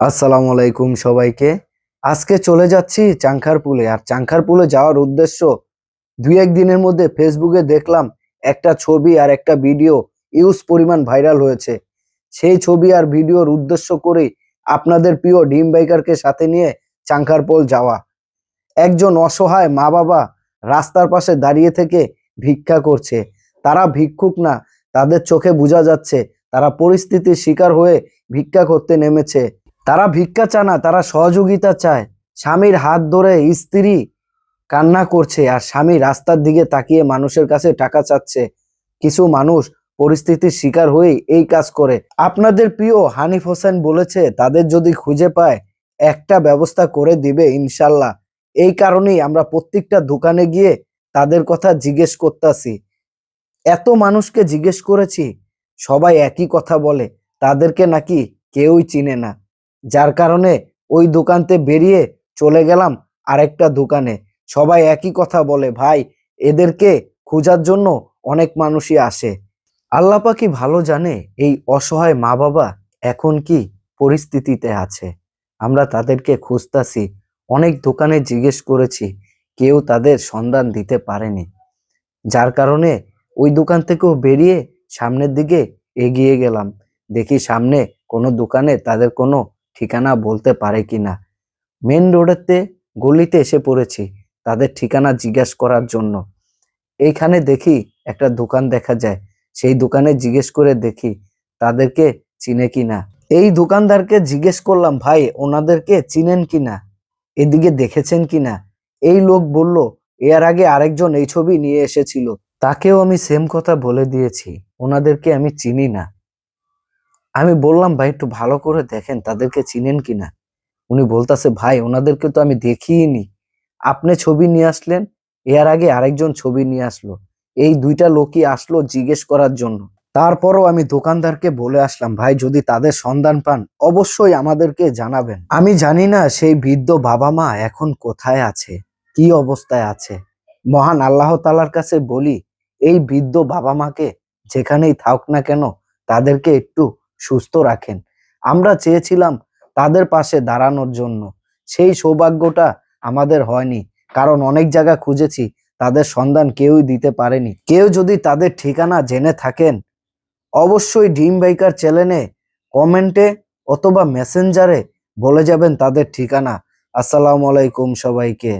আসসালামু আলাইকুম সবাইকে। আজকে চলে যাচ্ছি চাংখারপুলে। আর চাংখারপুলে যাওয়ার উদ্দেশ্য দুই এক দিনের মধ্যে ফেসবুকে দেখলাম একটা ছবি আর একটা ভিডিও ইউজ পরিমাণ ভাইরাল হয়েছে। সেই ছবি আর ভিডিওর উদ্দেশ্য করে আপনাদের প্রিয় ডিম বাইকারকে সাথে নিয়ে চাংখারপোল যাওয়া। একজন অসহায় মা বাবা রাস্তার পাশে দাঁড়িয়ে থেকে ভিক্ষা করছে। তারা ভিক্ষুক না, তাদের চোখে বোঝা যাচ্ছে তারা পরিস্থিতির শিকার হয়ে ভিক্ষা করতে নেমেছে। তারা ভিক্ষা চায় না, তারা সহযোগিতা চায়। স্বামীর হাত ধরে স্ত্রী কান্না করছে আর স্বামী রাস্তার দিকে তাকিয়ে মানুষের কাছে টাকা চাচ্ছে। কিছু মানুষ পরিস্থিতির শিকার হয়ে এই কাজ করে। আপনাদের প্রিয় হানিফ হোসেন বলেছে, তাদের যদি খুঁজে পায়, একটা ব্যবস্থা করে দিবে ইনশাল্লাহ। এই কারণেই আমরা প্রত্যেকটা দোকানে গিয়ে তাদের কথা জিজ্ঞেস করতেছি। এত মানুষকে জিজ্ঞেস করেছি, সবাই একই কথা বলে। তাদেরকে নাকি কেউই চিনে না। যার কারণে ওই দোকানতে বেরিয়ে চলে গেলাম আরেকটা দোকানে। সবাই একই কথা বলে, ভাই, এদেরকে খোঁজার জন্য অনেক মানুষই আসে। আল্লাহ পাকি ভালো জানে এই অসহায় মা বাবা এখন কি পরিস্থিতিতে আছে? আমরা তাদেরকে খুঁজতাছি, অনেক দোকানে জিজ্ঞেস করেছি, কেউ তাদের সন্ধান দিতে পারেনি। যার কারণে ওই দোকান থেকেও বেরিয়ে সামনের দিকে এগিয়ে গেলাম। দেখি সামনে কোনো দোকানে তাদের কোনো ঠিকানা বলতে পারে কিনা মেন রোডেতে গলিতে এসে পড়েছি, তাদের ঠিকানা জিজ্ঞেস করার জন্য। এইখানে দেখি একটা দোকান দেখা যায়, সেই দোকানে জিজ্ঞেস করে দেখি তাদেরকে চিনে কিনা এই দোকানদারকে জিজ্ঞেস করলাম, ভাই, ওনাদেরকে চিনেন কিনা এদিকে দেখেছেন কিনা এই লোক বলল, এর আগে আরেকজন এই ছবি নিয়ে এসেছিল। তাকেও আমি সেম কথা বলে দিয়েছি। ওনাদেরকে আমি চিনি না। আমি বললাম, ভাই, একটু ভালো করে দেখেন তাদেরকে চিনেন কিনা। উনি বলতাছে, ভাই, ওনাদেরকে তো আমি দেখিনি আপনি ছবি নিয়ে আসলেন, এর আগে আরেকজন ছবি নিয়ে আসলো। এই দুইটা লোকই আসলো জিজ্ঞেস করার জন্য। তারপরও আমি দোকানদারকে বলে আসলাম, ভাই, যদি তাদের সন্ধান পান, অবশ্যই আমাদেরকে জানাবেন। আমি জানি না সেই বৃদ্ধ বাবা মা এখন কোথায় আছে, কি অবস্থায় আছে। মহান আল্লাহ তালার কাছে বলি, এই বৃদ্ধ বাবা মাকে যেখানেই থাক না কেন, তাদেরকে একটু সুস্থ রাখেন। আমরা চেয়েছিলাম তাদের পাশে দাঁড়ানোর জন্য। সেই সৌভাগ্যটা আমাদের হয়নি, কারণ অনেক জায়গা খুঁজেছি, তাদের সন্ধান কেউই দিতে পারেনি। কেউ যদি তাদের ঠিকানা জেনে থাকেন, অবশ্যই ডিম বাইকার চ্যানেলে কমেন্টে অথবা মেসেঞ্জারে বলে যাবেন তাদের ঠিকানা। আসসালামু আলাইকুম সবাইকে।